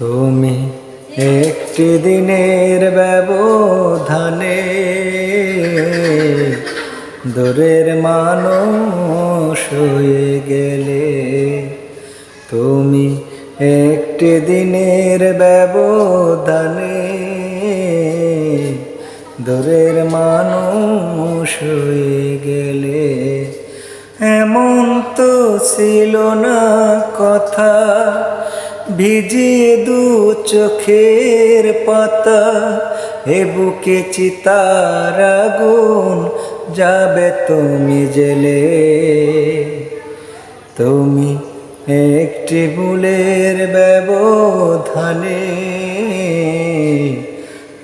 তুমি একটি দিনের ব্যবধানে দূরের মানুষ হয়ে গেলে তুমি একটি দিনের ব্যবধানে দূরের মানুষ হয়ে গেলে এমন তো ছিল না কথা। ভিজিয়ে দু চোখের পাতা, এ বুকে চিতার আগুন, যাবে তুমি জেলে। তুমি একটি ভুলের ব্যবধানে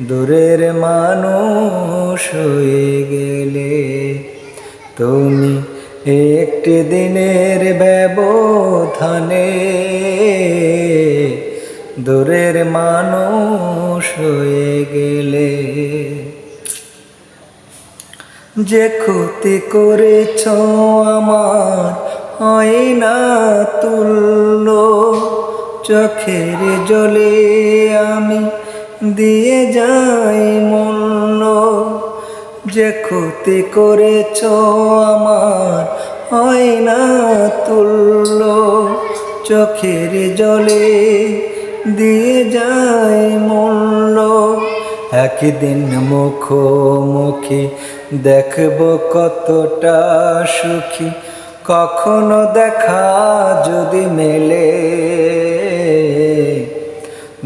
দূরের মানুষ হয়ে গেলে। তুমি একটি দিনের ব্যবধানে দূরের মানুষ হয়ে গেলে যে ক্ষতি করেছ আমার হয় না তুল্য, চোখের জলে আমি দিয়ে যাই মূল্য। যে ক্ষতি করেছ আমার হয় তুল্য। চোখের জলে দিয়ে যায় মূল্য। একদিন মুখোমুখি দেখব কতটা সুখী। কখনো দেখা যদি মেলে।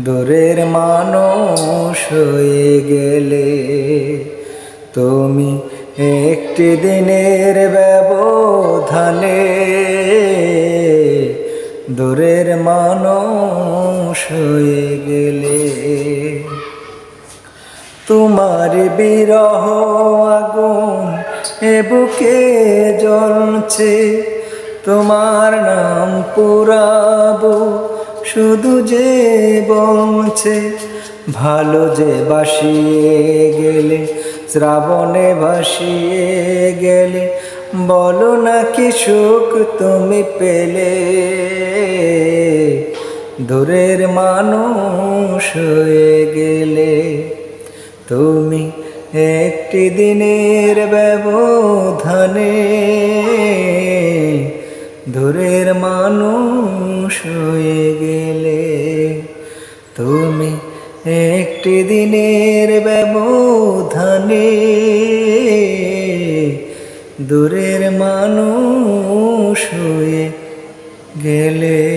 দূরের মানুষ হয়ে গেলে। তুমি একটি দিনের ব্যবধানে দূরের মানুষ হয়ে গেলে তোমার বিরহ আগুন এ বুকে জ্বলছে, তোমার নাম পুরাবো, শুধু যে বলছে, ভালো যে বাসিয়ে গেলে শ্রাবণে ভাসিয়ে গেলে বলো না কি সুখ তুমি পেলে। দূরের মানুষ হয়ে গেলে তুমি একটি দিনের ব্যবধানে। দূরের মানুষ হয়ে গেলে তুমি একটি দিনের ব্যবধানে দূরের মানুষ হয়ে গেলে